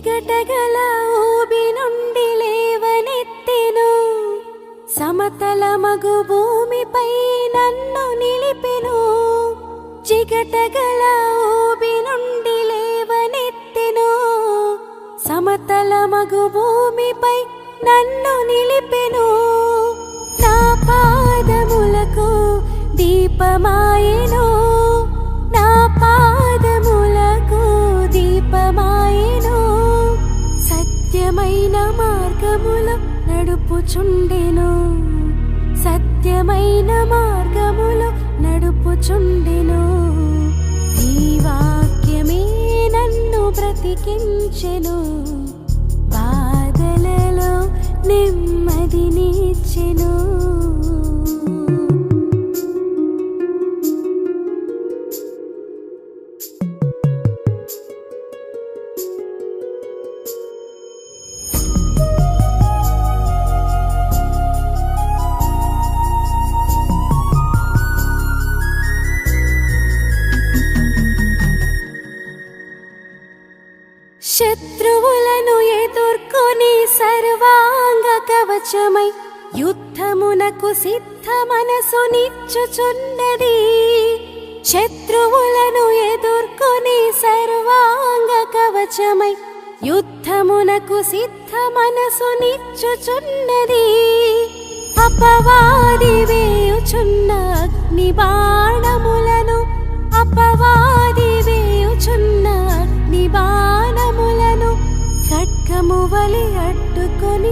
జిగటగల ఊబి నుండి లేవనెత్తెను. సమతల మగు భూమిపై నన్ను నిలిపెను. జిగటగల ఊబి నుండి లేవనెత్తెను. సమతల మగు భూమిపై నన్ను నిలిపెను. నా పాదములకు దీపమాయను. నడుపుచుండెను. సత్యమైన మార్గములో నడుపుచుండెను. ఈ వాక్యమే నన్ను బ్రతికించెను. బాధలలో నెమ్మదినిచ్చెను శత్రువులను ఎదుర్కొని సర్వాంగ కవచమై యుద్ధమునకు సిద్ధ మనసు నిచ్చుచున్నది. శత్రువులను ఎదుర్కొని సర్వాంగ కవచమై యుద్ధమునకు సిద్ధ మనసు నిచ్చుచున్నది. అపవాది వేయుచున్న అగ్ని బాణములను అపవాది వేయుచున్న అగ్ని బాణ ఖడ్గము వలి అడ్డుకొని